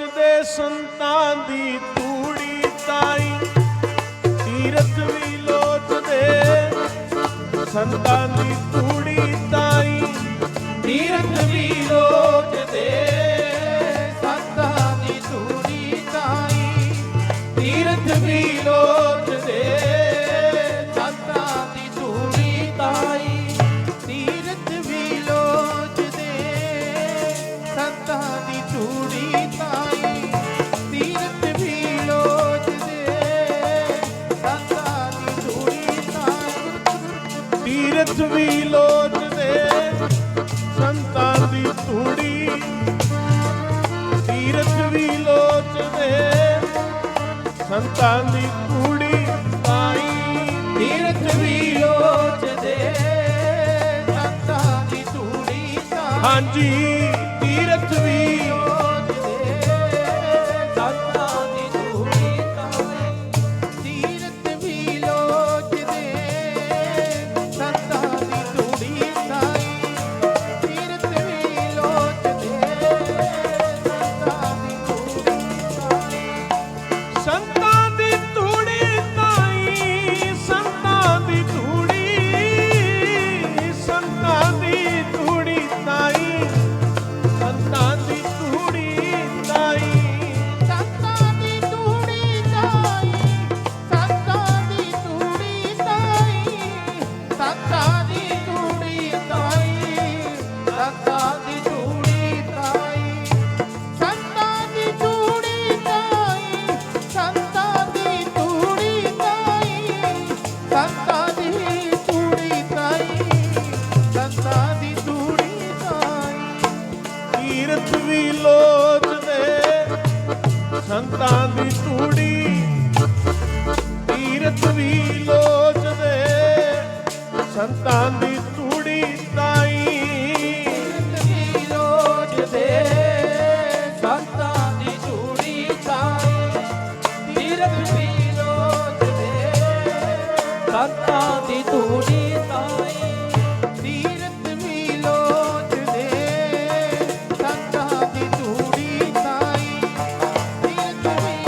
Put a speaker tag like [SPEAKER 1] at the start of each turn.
[SPEAKER 1] ਨੱਚਦੇ ਸੰਤਾਂ ਦੀ ਤੂੜੀ ਤਾਈ। ਤੀਰਥ ਵੀ ਲੋਚਦੇ ਸੰਤਾਂ ਦੀ ਤੂੜੀ ਤਾਈ
[SPEAKER 2] ਤੀਰਥ ਵੀ ਲੋਚਦੇ ਸੰਤਾਂ ਦੀ ਧੂੜੀ ਤੀਰਥ ਵੀ ਲੋਚਦੇ ਸੰਤਾਂ ਦੀ ਧੂੜੀ ਪਾਈ ਤੀਰਥ ਵੀ ਲੋਚਦੇ ਸੰਤਾਂ ਦੀ ਧੂੜੀ ਹਾਂਜੀ, ਤੀਰਥ ਵੀ ਸੰਤਾਂ ਦੀ ਤੂੜੀ ਤਾਈ।
[SPEAKER 1] ਜਿੰਦਗੀ ਰੋਜ ਦੇ ਸੰਤਾਂ ਦੀ ਤੂੜੀ ਤਾਈ।
[SPEAKER 2] ਤੀਰਥ ਵੀ ਰੋਜ ਦੇ ਸੰਤਾਂ ਦੀ
[SPEAKER 1] ਤੂੜੀ ਤਾਈ।